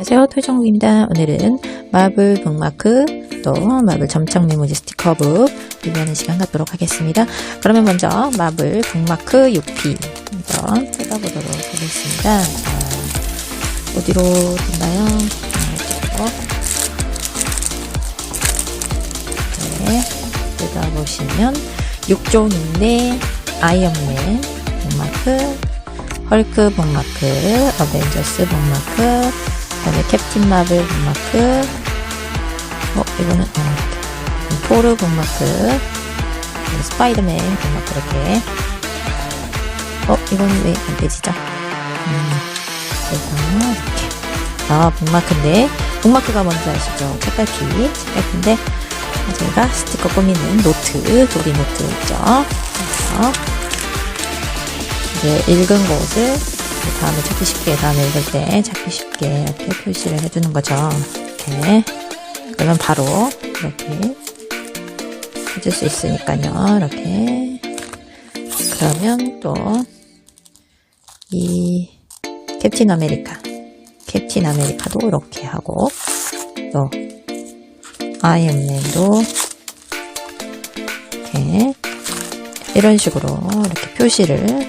안녕하세요. 토이정국입니다. 오늘은 마블 북마크 또 마블 점착 메모지 스티커북 리뷰하는 시간 갖도록 하겠습니다. 그러면 먼저 마블 북마크 6P 한번 뜯어보도록 하겠습니다. 자, 어디로? 이쪽으로 네, 뜯어보시면 6종인데 아이언맨 북마크 헐크 북마크 어벤져스 북마크 그 다음에 캡틴 마블 북마크. 어 이거는 어, 토르 북마크. 스파이더맨 북마크 이렇게. 어 이거는 왜안 되지죠? 음, 이렇게. 아 북마크인데. 북마크가 뭔지 아시죠? 책갈피. 책갈피인데 제가 스티커 꾸미는 노트 조리 노트 있죠? 그래서 이제 읽은 곳을 다음에 찾기 쉽게 다음에 읽을 때 찾기 쉽게 이렇게 표시를 해주는 거죠. 이렇게 그러면 바로 이렇게 해줄 수 있으니까요. 이렇게 그러면 또 이 캡틴 아메리카 캡틴 아메리카도 이렇게 하고 또 아이언맨도 이렇게 이런 식으로 이렇게 표시를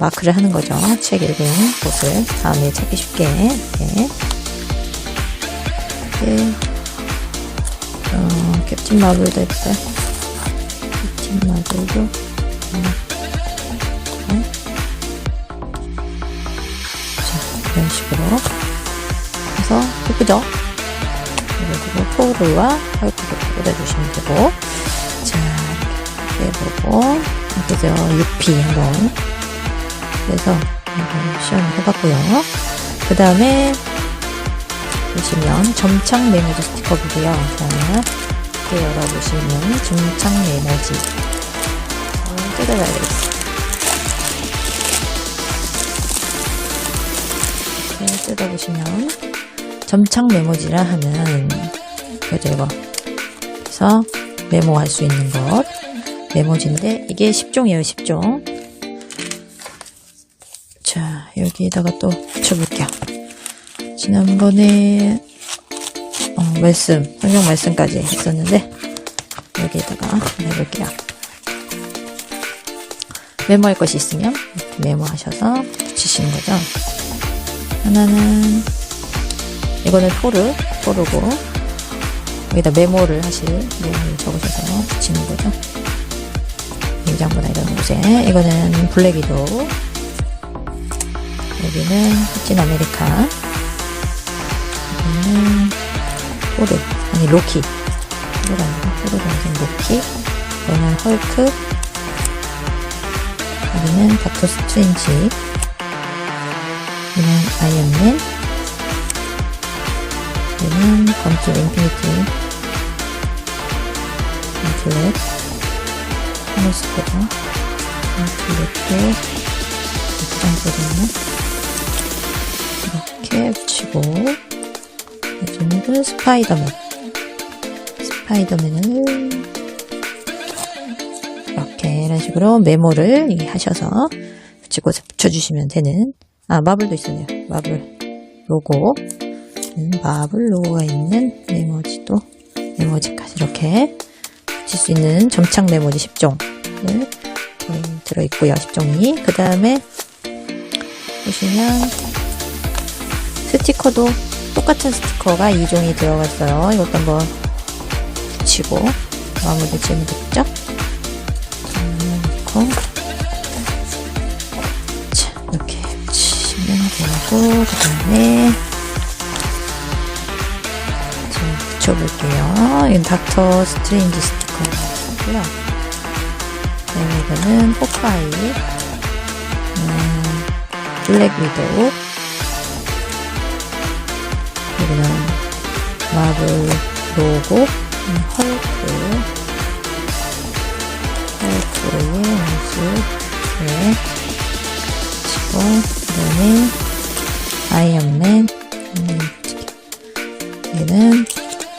마크를 하는 거죠. 책 읽은 곳을 다음에 찾기 쉽게 이렇게 이렇게 어, 캡틴 마블도 있어요. 캡틴 마블도 음, 네. 자, 이런 식으로 해서 예쁘죠? 그리고 토르와 헐크도 꽂아주시면 되고 자 이렇게 보고 그죠 6P 한번 그래서 한번 시연을 해봤고요. 그 다음에 보시면 점착 메모지 스티커북이요. 자, 이렇게 열어보시면 점착 메모지 어, 뜯어봐야 되겠어요. 이렇게 뜯어보시면 점착 메모지라 하면 이거죠 이거 그래서 메모할 수 있는 것 메모지인데 이게 10종이에요 10종 자, 여기에다가 또 붙여볼게요. 지난번에, 어, 말씀, 설명 말씀까지 했었는데, 여기에다가 해볼게요. 메모할 것이 있으면, 메모하셔서 붙이시는 거죠. 하나는, 이거는 토르, 토르고, 여기다 메모를 하실 내용을 적으셔서 붙이는 거죠. 냉장고나 이런 곳에. 이거는 블랙이도, 여기는 캡틴 아메리카. 여기는 토르 아니 로키. 토르가 아니라 토르 동생 로키. 이거는 헐크. 여기는 닥터 스트레인지 여기는 아이언맨. 여기는 건축 인피니티 하늘스코어 블랙도. 부장거든요 이렇게 붙이고 요즘은 스파이더맨. 스파이더맨을 이렇게 이런 식으로 메모를 하셔서 붙이고 붙여주시면 되는 아 마블도 있었네요. 마블 로고. 음, 마블 로고가 있는 메모지도 메모지까지 이렇게 붙일 수 있는 점착 메모지 10종을 들어있고요 10종이. 그 다음에 보시면 스티커도 똑같은 스티커가 2종이 들어가 있어요. 이것도 한번 붙이고 마무리 지으면 되겠죠? 넣고 자, 이렇게 붙이면 되고 그 다음에 좀 붙여볼게요. 이건 닥터 스트레인지 스티커고요. 그다음에 이거는 포파이 음, 블랙 위도우 여기는 마블 로고 음, 헐크. 헐크의 모습 네. 치고 그다음에 아이언맨 음, 얘는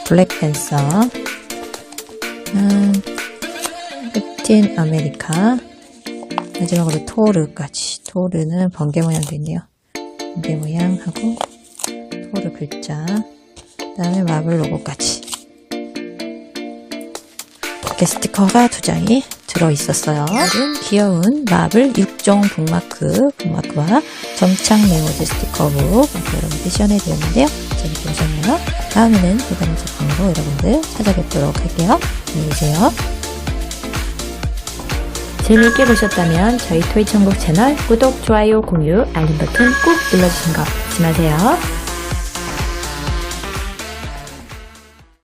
블랙팬서. 음, 캡틴 아메리카. 마지막으로 토르까지. 토르는 번개 모양도 있네요. 번개 모양하고 토르 글자, 그 다음에 마블 로고까지. 이렇게 스티커가 두 장이 들어있었어요. 귀여운 마블 6종 북마크, 북마크와 점창 메모지 스티커북 이렇게 여러분들 시연해드렸는데요. 재밌게 보셨나요? 다음에는 또 다른 제품으로 여러분들 찾아뵙도록 할게요. 안녕히 계세요. 재미있게 보셨다면 저희 토이천국 채널 구독, 좋아요, 공유, 알림 버튼 꾹 눌러주신 거 잊지 마세요.